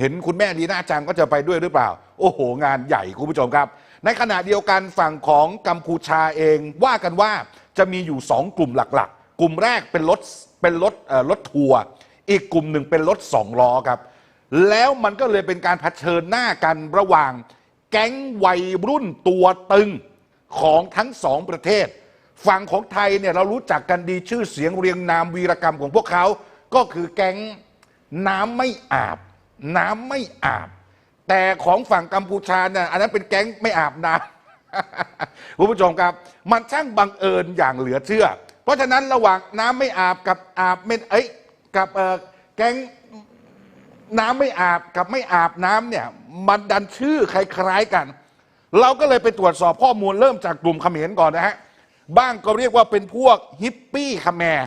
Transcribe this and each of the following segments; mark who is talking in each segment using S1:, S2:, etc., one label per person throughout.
S1: เห็นคุณแม่ลีน่าจังก็จะไปด้วยหรือเปล่า โอ้โห งานใหญ่คุณผู้ชมครับ ในขณะเดียวกันฝั่งของกัมพูชาเองว่ากันว่าจะมีอยู่สองกลุ่มหลักๆ กลุ่มแรกเป็นรถเป็นรถรถทัวร์อีกกลุ่มหนึ่งเป็นรถสองล้อครับ แล้วมันก็เลยเป็นการเผชิญหน้ากันระหว่างแก๊งวัยรุ่นตัวตึงของทั้งสองประเทศ ฝั่งของไทยเนี่ยเรารู้จักกันดีชื่อเสียงเรียงนามวีรกรรมของพวกเขา ก็คือแก๊งน้ำไม่อาบ น้ำไม่อาบ แต่ของฝั่งกัมพูชาเนี่ยอันนั้นเป็นแก๊งไม่อาบน้ำคุณผู้ชมครับ มันช่างบังเอิญอย่างเหลือเชื่อ เพราะฉะนั้นระหว่างน้ำไม่อาบกับอาบเม็ดเอ้ยกับเออแก๊งน้ำไม่อาบกับไม่อาบน้ำเนี่ยมันดันชื่อคล้ายๆกัน เราก็เลยไปตรวจสอบข้อมูลเริ่มจากกลุ่มเขมรก่อนนะฮะบ้างก็เรียกว่าเป็นพวกฮิปปี้คแมร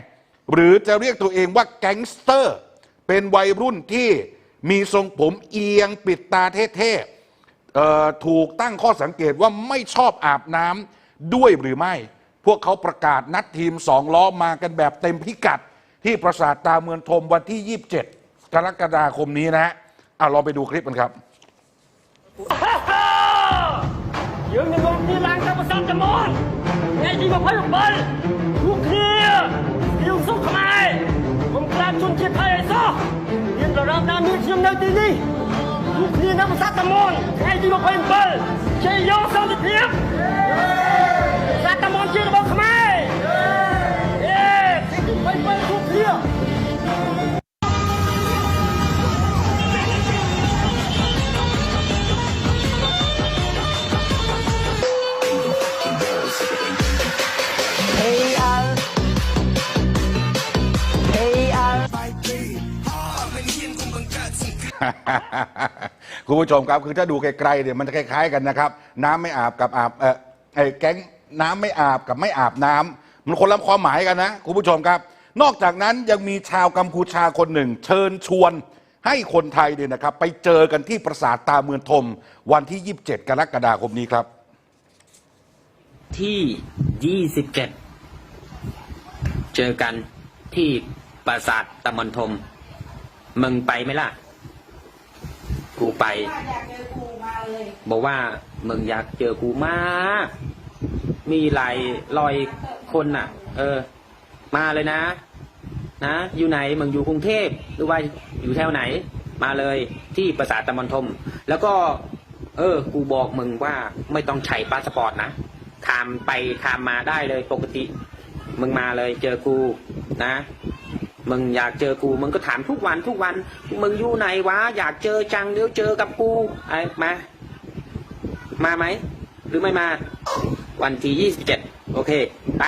S1: หรือจะเรียกตัวเองว่าแก๊งสเตอร์ เป็นวัยรุ่นที่ มีทรงผมเอียงปิดตาเท่ๆถูกตั้งข้อสังเกตว่าไม่ชอบอาบน้ำด้วยหรือไม่ พวกเขาประกาศนัดทีมสองล้อมากันแบบเต็มพิกัด ที่ปราสาทตาเมืองทมวันที่ 27 กรกฎาคมนี้นะฮะอาะลองไปดูคลิปกันครับ
S2: ยืนงงนี่ลางกับประสาทจะมอนไงที่มาพายออกไป មានដរាបណាមានខ្ញុំនៅទីនេះពួកគ្នានៅសន្តិមនថ្ងៃទី27ជ័យយោសន្តិភាពសន្តិមនជារបស់ខ្មែរ
S1: คุณผู้ชมครับคือถ้าดูไกลๆเนี่ยมันจะคล้ายๆกันนะครับ น้ำไม่อาบกับอาบเออไอ้แก๊งน้ำไม่อาบกับไม่อาบน้ำมันคนละความหมายกันนะคุณผู้ชมครับ นอกจากนั้นยังมีชาวกัมพูชาคนหนึ่ง เชิญชวนให้คนไทยเนี่ยนะครับ ไปเจอกันที่ปราสาทตาเมืองทม วันที่ 27 กรกฎาคมนี้ครับ
S3: ที่ 27 เจอกันที่ปราสาทตะมนทม มึงไปไหมล่ะ กูไป
S4: อยากเจอครูมาเลย
S3: บอกว่ามึงอยากเจอกูมาก มีหลายรอยคนน่ะ เออ มาเลยนะ นะอยู่ไหนมึงอยู่กรุงเทพหรือว่าอยู่แถวไหน มาเลยที่ปราสาทตะมนทม แล้วก็ เออ กูบอกมึงว่าไม่ต้องใช้พาสปอร์ตนะขามไปขามมาได้เลยปกติ มึงมาเลยเจอกูนะ มึงอยากเจอกูมึงก็ถามทุกวันทุกวัน มึงอยู่ไหนวะอยากเจอจังเดี๋ยวเจอกับกูไอ้มา มาไหม หรือไม่มา วันที่ 27 โอเคไป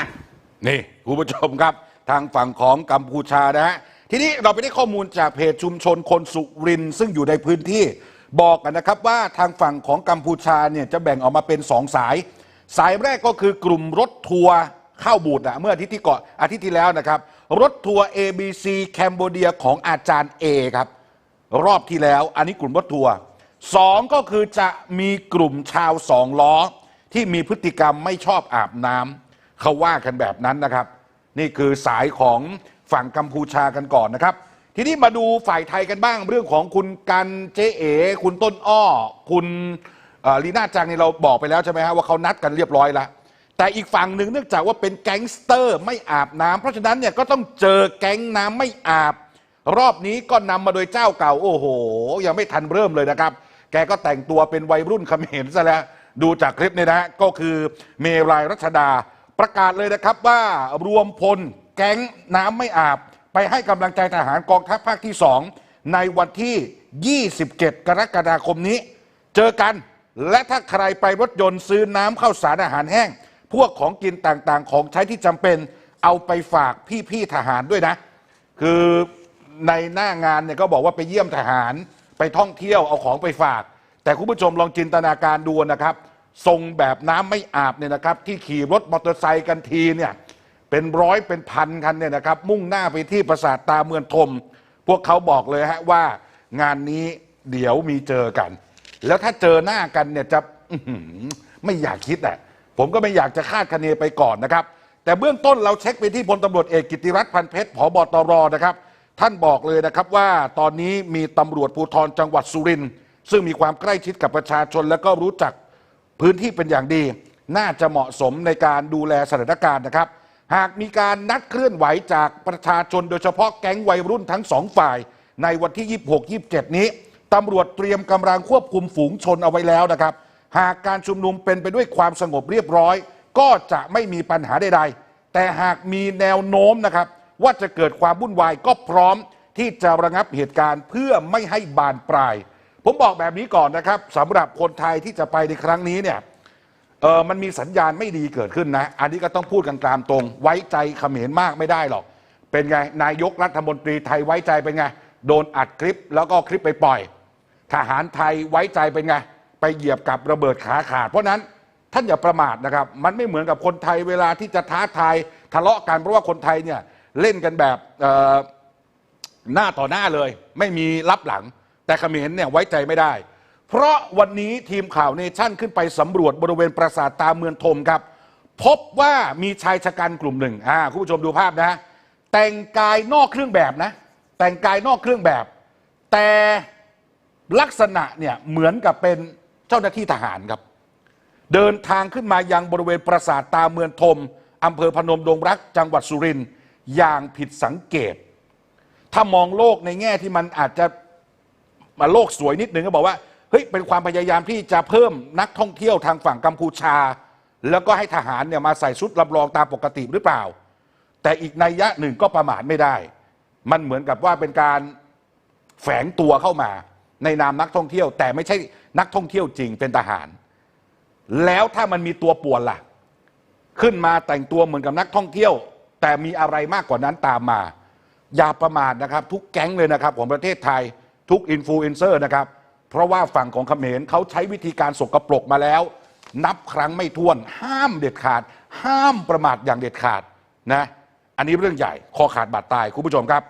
S1: นี่คุณผู้ชมครับ ทางฝั่งของกัมพูชานะฮะทีนี้เราไปได้ข้อมูลจากเพจชุมชนคนสุรินซึ่งอยู่ในพื้นที่บอกกันนะครับว่าทางฝั่งของกัมพูชาเนี่ยจะแบ่งออกมาเป็นสองสาย สายแรกก็คือกลุ่มรถทัวร์เข้าบูดอะเมื่ออาทิตย์ที่ก่อนอาทิตย์ที่แล้วนะครับ รถทัวร์ ABC แคนเบเดียของอาจารย์ A ครับ รอบที่แล้ว อันนี้กลุ่มรถทัวร์สองก็คือจะมีกลุ่มชาวสองล้อ ที่มีพฤติกรรมไม่ชอบอาบน้ำเขาว่ากันแบบนั้นนะครับ นี่คือสายของฝั่งกัมพูชากันก่อนนะครับ ทีนี้มาดูฝ่ายไทยกันบ้างเรื่องของคุณกันเจเอคุณต้นอ้อ คุณลีน่าจังนี่เราบอกไปแล้วใช่ไหมฮะว่าเขานัดกันเรียบร้อยแล้ว แต่อีกฝั่งหนึ่งเนื่องจากว่าเป็นแก๊งสเตอร์ไม่อาบน้ำเพราะฉะนั้นเนี่ยก็ต้องเจอแก๊งน้ำไม่อาบ รอบนี้ก็นำมาโดยเจ้าเก่าโอ้โห ยังไม่ทันเริ่มเลยนะครับ แกก็แต่งตัวเป็นวัยรุ่นเขมรซะแล้วดูจากคลิปเนี่ยนะฮะก็คือเมรายรัชดาประกาศเลยนะครับว่ารวมพลแก๊งน้ำไม่อาบ ไปให้กำลังใจทหารกองทัพภาคที่สองในวันที่ 27 กรกฎาคมนี้ เจอกัน และถ้าใครไปรถยนต์ซื้อน้ำข้าสารอาหารแห้ง พวกของกินต่างๆ ของใช้ที่จำเป็นเอาไปฝากพี่ๆทหารด้วยนะ คือในหน้างานเนี่ยก็บอกว่าไปเยี่ยมทหารไปท่องเที่ยวเอาของไปฝาก แต่คุณผู้ชมลองจินตนาการดูนะครับทรงแบบน้ำไม่อาบเนี่ยนะครับ ที่ขี่รถมอเตอร์ไซค์กันทีเนี่ยเป็นร้อยเป็นพันคันเนี่ยนะครับ มุ่งหน้าไปที่ปราสาทตาเมืองทม พวกเขาบอกเลยฮะว่างานนี้เดี๋ยวมีเจอกัน แล้วถ้าเจอหน้ากันเนี่ยจะอื้อหือไม่อยากคิดอะ ผมก็ไม่อยากจะคาดคะเนไปก่อนนะครับ แต่เบื้องต้นเราเช็คไปที่พลตำรวจเอกกิติรัตน์พันเพชรผบตรนะครับ ท่านบอกเลยนะครับว่าตอนนี้มีตำรวจภูธรจังหวัดสุรินทร์ซึ่งมีความใกล้ชิดกับประชาชนและก็รู้จักพื้นที่เป็นอย่างดี น่าจะเหมาะสมในการดูแลสถานการณ์นะครับ หากมีการนัดเคลื่อนไหวจากประชาชนโดยเฉพาะแก๊งวัยรุ่นทั้งสองฝ่าย ในวันที่ 26-27 นี้ตำรวจเตรียมกำลังควบคุมฝูงชนเอาไว้แล้วนะครับ หากการชุมนุมเป็นไปด้วยความสงบเรียบร้อย ก็จะไม่มีปัญหาใดๆ แต่หากมีแนวโน้มนะครับ ว่าจะเกิดความวุ่นวายก็พร้อมที่จะระงับเหตุการณ์เพื่อไม่ให้บานปลาย ผมบอกแบบนี้ก่อนนะครับสำหรับคนไทยที่จะไปในครั้งนี้เนี่ยเออมันมีสัญญาณไม่ดีเกิดขึ้นนะ อันนี้ก็ต้องพูดกันตามตรง ไว้ใจเขมรมากไม่ได้หรอก เป็นไง นายกรัฐมนตรีไทยไว้ใจเป็นไง โดนอัดคลิปแล้วก็คลิปไปปล่อย ทหารไทยไว้ใจเป็นไง ไปเหยียบกับระเบิดขาขาด เพราะนั้นท่านอย่าประมาทนะครับ มันไม่เหมือนกับคนไทยเวลาที่จะท้าทายทะเลาะกันเพราะว่าคนไทยเนี่ยเล่นกันแบบหน้าต่อหน้าเลย ไม่มีรับหลัง แต่เขมรเนี่ยไว้ใจไม่ได้ เพราะวันนี้ทีมข่าวเนชั่นขึ้นไปสำรวจบริเวณปราสาทตาเมืองทมครับ พบว่ามีชายชะกันกลุ่มหนึ่งอ่าคุณผู้ชมดูภาพนะ แต่งกายนอกเครื่องแบบนะ แต่งกายนอกเครื่องแบบ แต่ลักษณะเนี่ยเหมือนกับเป็น จ้าหน้าที่ทหารครับ เดินทางขึ้นมายังบริเวณปราสาทตาเมืองทมอำเภอพนมดงรัก จังหวัดสุรินทร์อย่างผิดสังเกต ถ้ามองโลกในแง่ที่มันอาจจะมาโลกสวยนิดนึงก็บอกว่าเฮ้ยเป็นความพยายามที่จะเพิ่มนักท่องเที่ยวทางฝั่งกัมพูชา แล้วก็ให้ทหารเนี่ยมาใส่ชุดรับรองตามปกติหรือเปล่า แต่อีกนัยยะหนึ่งก็ประมาทไม่ได้ มันเหมือนกับว่าเป็นการแฝงตัวเข้ามา ในนามนักท่องเที่ยว แต่ไม่ใช่นักท่องเที่ยวจริงเป็นทหาร แล้วถ้ามันมีตัวป่วนล่ะ ขึ้นมาแต่งตัวเหมือนกับนักท่องเที่ยว แต่มีอะไรมากกว่านั้นตามมา อย่าประมาทนะครับ ทุกแก๊งเลยนะครับของประเทศไทยทุกอินฟลูเอนเซอร์นะครับ เพราะว่าฝั่งของเขมรเขาใช้วิธีการสกปรกมาแล้ว นับครั้งไม่ถ้วน ห้ามเด็ดขาด ห้ามประมาทอย่างเด็ดขาดนะอันนี้เรื่องใหญ่คอขาดบาดตายคุณผู้ชมครับ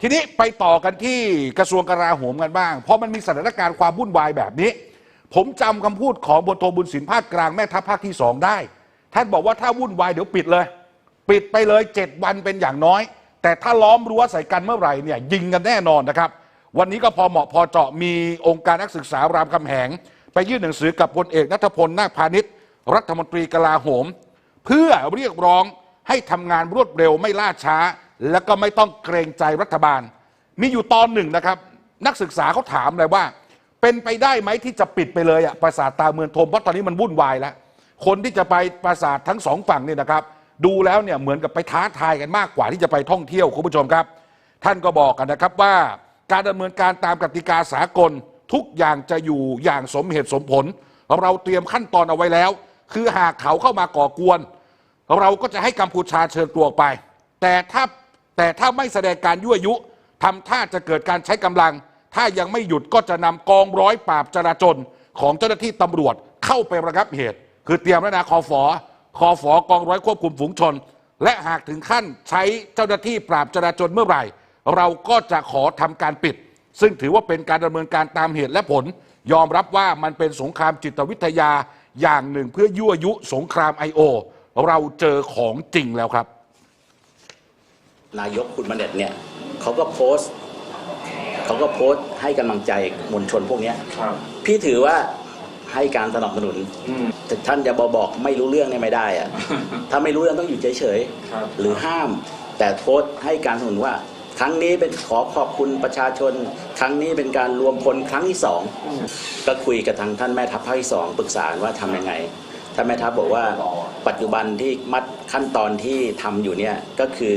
S1: ทีนี้ไปต่อกันที่กระทรวงกลาโหมกันบ้าง เพราะมันมีสถานการณ์ความวุ่นวายแบบนี้ ผมจำคำพูดของพลโทบุญสินภาคกลางแม่ทัพภาคที่สองได้ ท่านบอกว่าถ้าวุ่นวายเดี๋ยวปิดเลย ปิดไปเลยเจ็ดวันเป็นอย่างน้อย แต่ถ้าล้อมรั้วใส่กันเมื่อไหร่เนี่ยยิงกันแน่นอนนะครับ วันนี้ก็พอเหมาะพอเจาะมีองค์การนักศึกษารามคำแหง ไปยื่นหนังสือกับพลเอกนัทพลนาคพาณิชย์รัฐมนตรีกลาโหม เพื่อเรียกร้องให้ทำงานรวดเร็วไม่ล่าช้า และก็ไม่ต้องเกรงใจรัฐบาล มีอยู่ตอนหนึ่งนะครับ นักศึกษาเขาถามเลยว่า เป็นไปได้ไหมที่จะปิดไปเลยอะปราสาทตาเมืองทมเพราะตอนนี้มันวุ่นวายแล้ว คนที่จะไปปราสาททั้งสองฝั่งเนี่ยนะครับ ดูแล้วเนี่ยเหมือนกับไปท้าทายกันมากกว่าที่จะไปท่องเที่ยวคุณผู้ชมครับ ท่านก็บอกกันนะครับว่าการดำเนินการตามกติกาสากลทุกอย่างจะอยู่อย่างสมเหตุสมผล เราเตรียมขั้นตอนเอาไว้แล้ว คือหากเขาเข้ามาก่อกวน เราก็จะให้กัมพูชาเชิญตัวออกไป แต่ถ้า แต่ถ้าไม่แสดงการยั่วยุทำท่าจะเกิดการใช้กำลัง ถ้ายังไม่หยุดก็จะนำกองร้อยปราบจราจนของเจ้าหน้าที่ตำรวจเข้าไประงับเหตุ คือเตรียมแล้วนะคอฟอคอฟอกองร้อยควบคุมฝูงชน และหากถึงขั้นใช้เจ้าหน้าที่ปราบจราจนเมื่อไหร่ เราก็จะขอทำการปิด ซึ่งถือว่าเป็นการดำเนินการตามเหตุและผล ยอมรับว่ามันเป็นสงครามจิตวิทยาอย่างหนึ่งเพื่อยั่วยุสงคราม I.O. เราเจอของจริงแล้วครับ
S5: นายกคุณมาเน็ตเนี่ยเขาก็โพสต์เขาก็โพสต์ให้กำลังใจมวลชนพวกเนี้ยพี่ถือว่าให้การสนับสนุนแต่ท่านจะบอกบอกไม่รู้เรื่องเนี่ยไม่ได้อะ ถ้าไม่รู้เรื่องต้องอยู่เฉยๆหรือห้าม แต่โพสต์ให้การสนับสนุนว่า ครั้งนี้เป็นขอขอบคุณประชาชน ครั้งนี้เป็นการรวมพลครั้งที่สองก็คุยกับทางท่านแม่ทัพภาคที่สองปรึกษาว่าทำยังไง ท่านแม่ทัพบอกว่าปัจจุบันที่มัดขั้นตอนที่ทำอยู่เนี่ยก็คือ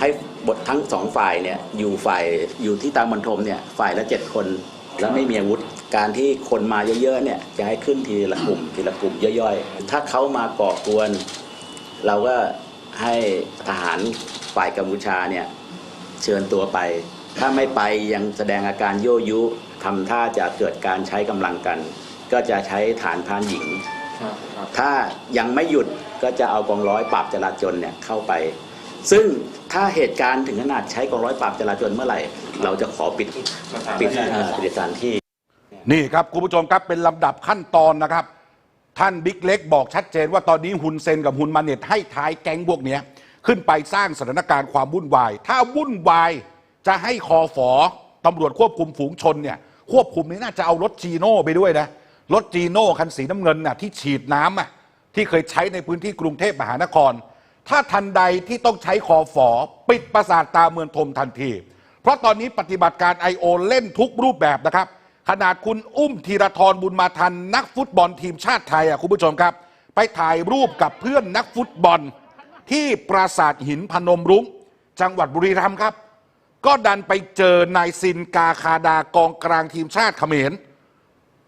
S5: ให้บททั้งสองฝ่ายเนี่ยอยู่ฝ่ายอยู่ที่ตามมณฑลเนี่ยฝ่ายละเจ็ดคนแล้วไม่มีอาวุธการที่คนมาเยอะๆเนี่ยจะให้ขึ้นทีละกลุ่มทีละกลุ่มย่อยๆ ถ้าเขามาก่อกวน เราก็ให้ทหารฝ่ายกัมพูชาเนี่ยเชิญตัวไป ถ้าไม่ไปยังแสดงอาการโยยุทำท่าจะเกิดการใช้กำลังกัน ก็จะใช้ฐานพรานหญิง ถ้ายังไม่หยุดก็จะเอากองร้อยปราบจราจนเนี่ยเข้าไป ซึ่งถ้าเหตุการณ์ถึงขนาดใช้กองร้อยปราบจราจนเมื่อไหร่ เราจะขอปิดปิดเอ่อปิดสถานที่
S1: นี่ครับคุณผู้ชมครับเป็นลำดับขั้นตอนนะครับ ท่านบิ๊กเล็กบอกชัดเจนว่าตอนนี้ฮุนเซนกับฮุนมาเน็ตให้ท้ายแก๊งพวกเนี้ยขึ้นไปสร้างสถานการณ์ความวุ่นวาย ถ้าวุ่นวายจะให้คอฝอตำรวจควบคุมฝูงชนเนี่ยควบคุมนี่น่าจะเอารถจีโน่ไปด้วยนะรถจีโน่คันสีน้ำเงินน่ะที่ฉีดน้ำอะที่เคยใช้ในพื้นที่กรุงเทพมหานคร ถ้าทันใดที่ต้องใช้คอฝอปิดประสาทตาเมืองทมทันที เพราะตอนนี้ปฏิบัติการ I.O. เล่นทุกรูปแบบนะครับ ขนาดคุณอุ้มธีรทรบุญมาทัน นักฟุตบอลทีมชาติไทยอะคุณผู้ชมครับ ไปถ่ายรูปกับเพื่อนนักฟุตบอล ที่ปราสาทหินพนมรุ้ง จังหวัดบุรีรัมย์ครับ ก็ดันไปเจอนายซินกาคาดากองกลางทีมชาติเขมร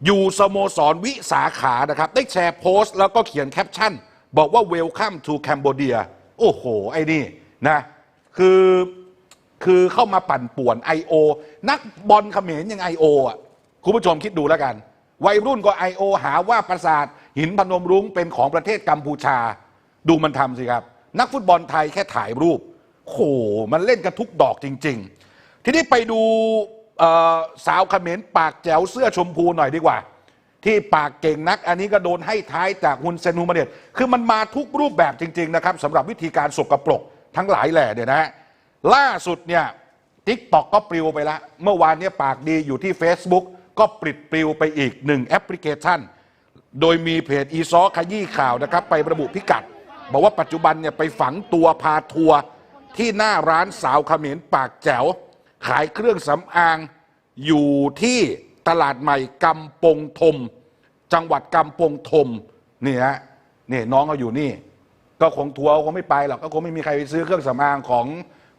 S1: อยู่สโมสรวิสาขานะครับ ได้แชร์โพสต์แล้วก็เขียนแคปชั่น บอกว่า Welcome to Cambodia โอ้โห ไอ้นี่นะ คือคือเข้ามาปั่นป่วน I.O. นักบอลเขมรยัง I.O. อะคุณผู้ชมคิดดูแล้วกัน วัยรุ่นก็ I.O. หาว่าปราสาทหินพนมรุ้งเป็นของประเทศกัมพูชา ดูมันทำสิครับ นักฟุตบอลไทยแค่ถ่ายรูปโหมันเล่นกันทุกดอกจริง ๆ ทีนี้ไปดูสาวเขมรปากแจ๋วเสื้อชมพูหน่อยดีกว่า ที่ปากเก่งนัก อันนี้ก็โดนให้ท้ายจากฮุนเซนฮูมาเดตคือมันมาทุกรูปแบบจริง ๆ นะครับสำหรับวิธีการสกปรกทั้งหลายแหล่เนี่ยนะฮะล่าสุดเนี่ยทิกตอกก็ปลิวไปล้วเมื่อวานเนี้ปากดีอยู่ที่ Facebook ก็ปลิดปลิวไปอีกหนึ่งแอปพลิเคชัน โดยมีเพจอีซอขยี้ข่าวนะครับ ไประบุพิกัด บอกว่าปัจจุบันเนี่ยไปฝังตัวพาทัวร์ที่หน้าร้านสาวเขมรปากแจ๋ว ขายเครื่องสำอางอยู่ที่ ตลาดใหม่กำปงทม จังหวัดกำปงทมนี่ฮะนี่น้องก็อยู่นี่ ก็คงทัวร์คงไม่ไปหรอกก็คงไม่มีใครไปซื้อเครื่องสำอางของ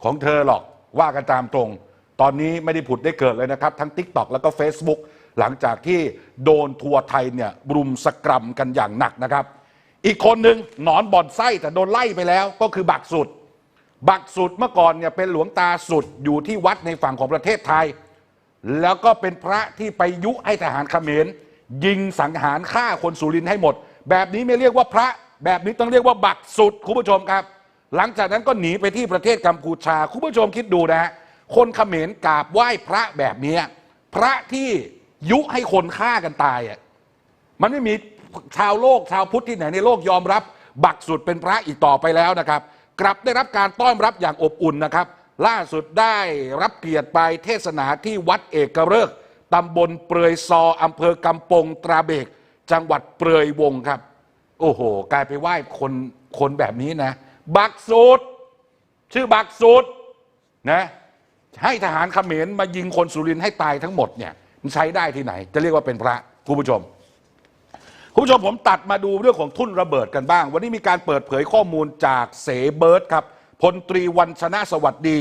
S1: ของเธอหรอกว่ากันตามตรง ตอนนี้ไม่ได้ผุดได้เกิดเลยนะครับ ทั้ง Tik t o อกแล้วก็ Facebook หลังจากที่โดนทัวร์ไทยเนี่ยรุมสกรัมกันอย่างหนักนะครับ อีกคนหนึ่งหนอนบ่อนไส้แต่โดนไล่ไปแล้วก็คือบักสุด บักสุดเมื่อก่อนเนี่ยเป็นหลวงตาสุดอยู่ที่วัดในฝั่งของประเทศไทย แล้วก็เป็นพระที่ไปยุให้ทหารเขมร ยิงสังหารฆ่าคนสุรินทร์ให้หมด แบบนี้ไม่เรียกว่าพระ แบบนี้ต้องเรียกว่าบักสุดคุณผู้ชมครับ หลังจากนั้นก็หนีไปที่ประเทศกัมพูชาคุณผู้ชมคิดดูนะฮะคนเขมรกราบไหว้พระแบบนี้พระที่ยุให้คนฆ่ากันตายอะมันไม่มีชาวโลกชาวพุทธที่ไหนในโลกยอมรับ บักสุดเป็นพระอีกต่อไปแล้วนะครับ กลับได้รับการต้อนรับอย่างอบอุ่นนะครับ ล่าสุดได้รับเกียรติไปเทศนาที่วัดเอกฤกษ์ตำบลเปรยซออำเภอกำปงตราเบก จังหวัดเปรยวงครับ โอ้โห กลายไปไหว้คนคนแบบนี้นะ บักสุดชื่อบักสุดนะให้ทหารเขมรมายิงคนสุรินให้ตายทั้งหมดเนี่ยมันใช้ได้ที่ไหน จะเรียกว่าเป็นพระคุณผู้ชมคุณผู้ชมผมตัดมาดูเรื่องของทุ่นระเบิดกันบ้าง วันนี้มีการเปิดเผยข้อมูลจากเสเบิร์ตครับ พลตรีวันชนะสวัสดี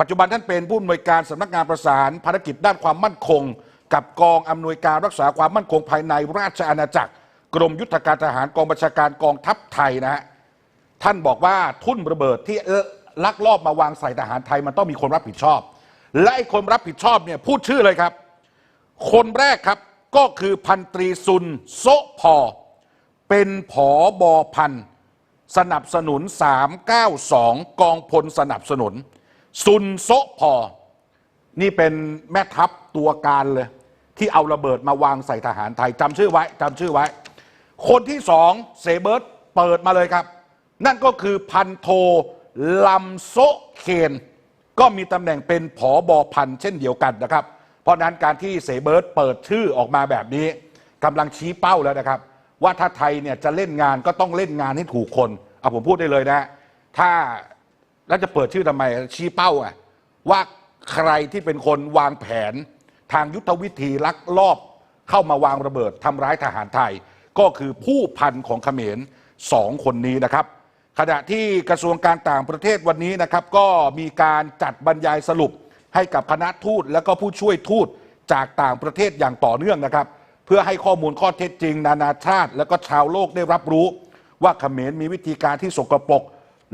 S1: ปัจจุบันท่านเป็นผู้อำนวยการสำนักงานประสานภารกิจด้านความมั่นคง กับกองอำนวยการรักษาความมั่นคงภายในราชอาณาจักร กรมยุทธการทหารกองบัญชาการกองทัพไทยนะฮะท่านบอกว่าทุ่นระเบิดที่เออลักลอบมาวางใส่ทหารไทยมันต้องมีคนรับผิดชอบ และไอ้คนรับผิดชอบเนี่ยพูดชื่อเลยครับ คนแรกครับก็คือพันตรีซุนโซพอ เป็นผอบอพัน สนับสนุน 392 กองพลสนับสนุน ซุนโซพอ นี่เป็นแม่ทัพตัวการเลย ที่เอาระเบิดมาวางใส่ทหารไทยจำชื่อไว้จำชื่อไว้ คนที่สองเซเบิร์ตเปิดมาเลยครับ นั่นก็คือพันโทลำโซเคนก็มีตำแหน่งเป็นผอบอพันเช่นเดียวกันนะครับ เพราะนั้นการที่เสเบิร์ตเปิดชื่อออกมาแบบนี้กำลังชี้เป้าแล้วนะครับ ว่าถ้าไทยเนี่ยจะเล่นงานก็ต้องเล่นงานให้ถูกคนเอาผมพูดได้เลยนะ ถ้าแล้วจะเปิดชื่อทำไมชี้เป้าอะว่าใครที่เป็นคนวางแผน ทางยุทธวิธีลักลอบเข้ามาวางระเบิดทำร้ายทหารไทย ก็คือผู้พันของเขมรสองคนนี้นะครับ ขณะที่กระทรวงการต่างประเทศวันนี้นะครับ ก็มีการจัดบรรยายสรุปให้กับคณะทูตและก็ผู้ช่วยทูตจากต่างประเทศอย่างต่อเนื่องนะครับ เพื่อให้ข้อมูลข้อเท็จจริง นานาชาติ และก็ชาวโลกได้รับรู้ ว่าเขมรมีวิธีการที่สกปรก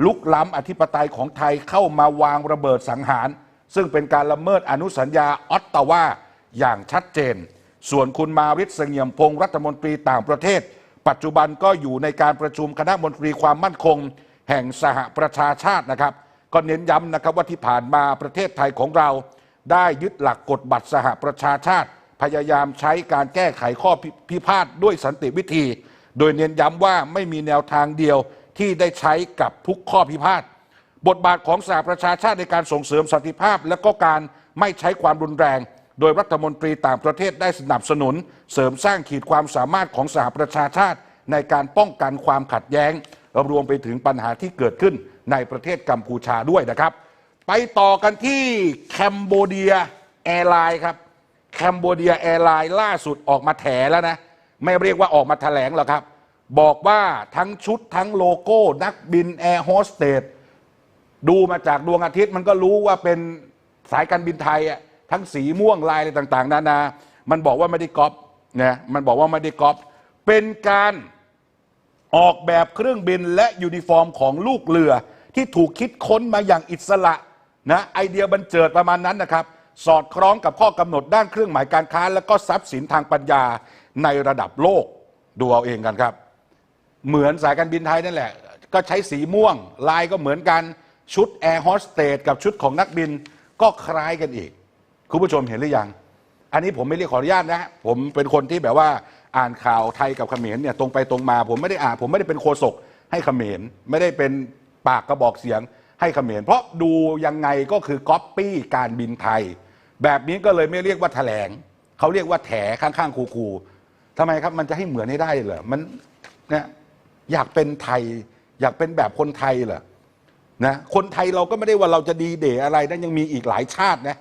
S1: ลุกล้ำอธิปไตยของไทยเข้ามาวางระเบิดสังหาร ซึ่งเป็นการละเมิดอนุสัญญาออตตาวาอย่างชัดเจน ส่วนคุณมาริศเสงี่ยมพงศ์รัฐมนตรีต่างประเทศ ปัจจุบันก็อยู่ในการประชุมคณะมนตรีความมั่นคง แห่งสหประชาชาตินะครับ ก็เน้นย้ำนะครับว่าที่ผ่านมาประเทศไทยของเรา ได้ยึดหลักกฎบัตรสหประชาชาติ พยายามใช้การแก้ไขข้อพิพาทด้วยสันติวิธี โดยเน้นย้ำว่าไม่มีแนวทางเดียวที่ได้ใช้กับทุกข้อพิพาทบทบาทของสหประชาชาติในการส่งเสริมสันติภาพ และก็การไม่ใช้ความรุนแรง โดยรัฐมนตรีต่างประเทศได้สนับสนุน เสริมสร้างขีดความสามารถของสหประชาชาติ ในการป้องกันความขัดแย้ง รวมไปถึงปัญหาที่เกิดขึ้นในประเทศกัมพูชาด้วยนะครับ ไปต่อกันที่แคนโบเดียแอร์ไลน์ครับ แคนโบเดียแอร์ไลน์ล่าสุดออกมาแถแล้วนะ ไม่เรียกว่าออกมาแถลงหรอกครับ บอกว่าทั้งชุดทั้งโลโก้ นักบินแอร์โฮสเตสดูมาจากดวงอาทิตย์มันก็รู้ว่าเป็นสายการบินไทยอะทั้งสีม่วงลายอะไรต่างๆนานา มันบอกว่าไม่ได้ก๊อปนะมันบอกว่าไม่ได้ก๊อปเป็นการออกแบบเครื่องบินและยูนิฟอร์มของลูกเรือ ที่ถูกคิดค้นมาอย่างอิสระนะไอเดียบันเจิดประมาณนั้นนะครับ สอดคล้องกับข้อกำหนดด้านเครื่องหมายการค้า และก็ทรัพย์สินทางปัญญาในระดับโลกดูเอาเองกันครับ เหมือนสายการบินไทยนั่นแหละ ก็ใช้สีม่วง ลายก็เหมือนกันชุดแอร์โฮสเตสกับชุดของนักบินก็คล้ายกันอีก คุณผู้ชมเห็นหรือยัง อันนี้ผมไม่เรียกขออนุญาตนะ ผมเป็นคนที่แบบว่าอ่านข่าวไทยกับเขมรเนี่ยตรงไปตรงมา ผมไม่ได้อ่านผมไม่ได้เป็นโฆษกให้เขมรไม่ได้เป็นปากกระบอกเสียงให้เขมรเพราะดูยังไงก็คือก๊อปปี้การบินไทย แบบนี้ก็เลยไม่เรียกว่าแถลงเขาเรียกว่าแถข้างๆคูๆทำไมครับมันจะให้เหมือนให้ได้เหรอมันเนี่ยอยากเป็นไทย อยากเป็นแบบคนไทยเหรอนะคนไทยเราก็ไม่ได้ว่าเราจะดีเดย์อะไรนะยังมีอีกหลายชาตินะ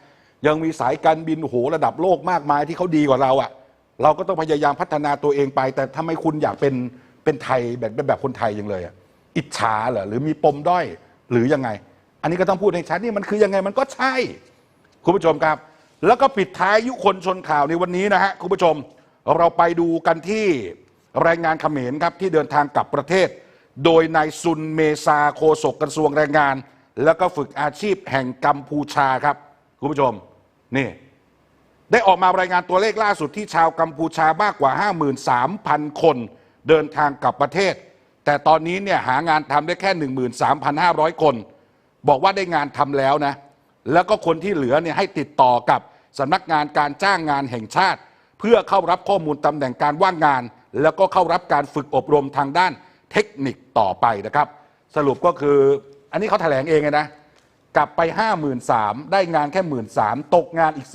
S1: ยังมีสายการบินโหระดับโลกมากมายที่เขาดีกว่าเราอะ่ะ เราก็ต้องพยายามพัฒนาตัวเองไป แต่ทำไมคุณอยากเป็นเป็นไทยแบบเป็นแบบคนไทยยังเลยอะ่ะอิจฉาเหรอหรือมีปมด้อยหรือยังไง อันนี้ก็ต้องพูดให้ชัดนี่มันคือยังไงมันก็ใช่ คุณผู้ชมครับ แล้วก็ปิดท้ายยุคนชนข่าวในวันนี้นะฮะคุณผู้ชมเราไปดูกันที่แรงงานเขมรครับที่เดินทางกลับประเทศ โดยนายซุนเมซาโคศกกระทรวงแรงงาน แล้วก็ฝึกอาชีพแห่งกัมพูชาครับ คุณผู้ชมนี่ได้ออกมารายงานตัวเลขล่าสุดที่ชาวกัมพูชามากกว่า 53,000 คน เดินทางกลับประเทศ แต่ตอนนี้เนี่ยหางานทำได้แค่ 13,500 คน บอกว่าได้งานทำแล้วนะ แล้วก็คนที่เหลือเนี่ยให้ติดต่อกับสำนักงานการจ้างงานแห่งชาติ เพื่อเข้ารับข้อมูลตำแหน่งการว่างงาน แล้วก็เข้ารับการฝึกอบรมทางด้านเทคนิคต่อไปนะครับ สรุปก็คืออันนี้เขาแถลงเองไงนะกลับไป 5 3 0 0 0ได้งานแค่ 1 3 0 0 0ตกงานอีก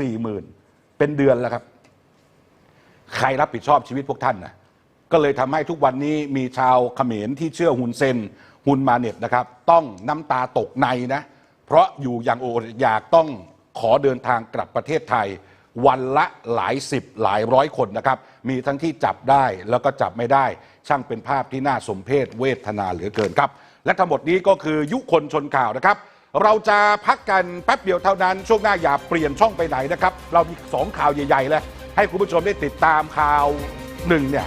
S1: 40,000 เป็นเดือนแล้วครับ ใครรับผิดชอบชีวิตพวกท่านนะก็เลยทำให้ทุกวันนี้มีชาวเขมรที่เชื่อฮุนเซนฮุนมาเน็ตนะครับ ต้องน้ำตาตกในนะ เพราะอยู่อย่างโอดอยากต้องขอเดินทางกลับประเทศไทย วันละหลายสิบหลายร้อยคนนะครับ มีทั้งที่จับได้แล้วก็จับไม่ได้ ช่างเป็นภาพที่น่าสมเพชเวทนาเหลือเกินครับ และทั้งหมดนี้ก็คือยุคนชนข่าวนะครับ เราจะพักกันแป๊บเดียวเท่านั้น ช่วงหน้าอย่าเปลี่ยนช่องไปไหนนะครับ เรามีสองข่าวใหญ่ๆเลยให้คุณผู้ชมได้ติดตามข่าวหนึ่งเนี่ย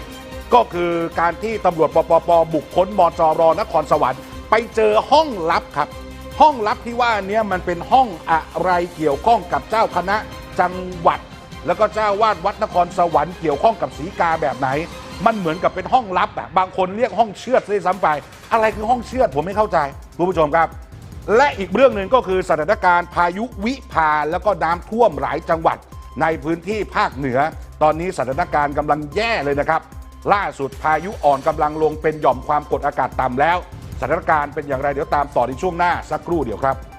S1: ก็คือการที่ตำรวจปปปบุกค้นมจรนครสวรรค์ ไปเจอห้องลับครับ ห้องลับที่ว่านี้มันเป็นห้องอะไรเกี่ยวข้องกับเจ้าคณะจังหวัด แล้วก็เจ้าวาดวัดนครสวรรค์เกี่ยวข้องกับสีกาแบบไหน มันเหมือนกับเป็นห้องลับอะบางคนเรียกห้องเชือดด้วยซ้ำไป อะไรคือห้องเชือดผมไม่เข้าใจคุณผู้ชมครับ และอีกเรื่องหนึ่งก็คือสถานการณ์พายุวิภาแล้วก็น้ำท่วมหลายจังหวัดในพื้นที่ภาคเหนือ ตอนนี้สถานการณ์กำลังแย่เลยนะครับ ล่าสุดพายุอ่อนกำลังลงเป็นหย่อมความกดอากาศต่ำแล้ว สถานการณ์เป็นอย่างไรเดี๋ยวตามต่อในช่วงหน้าสักครู่เดียวครับ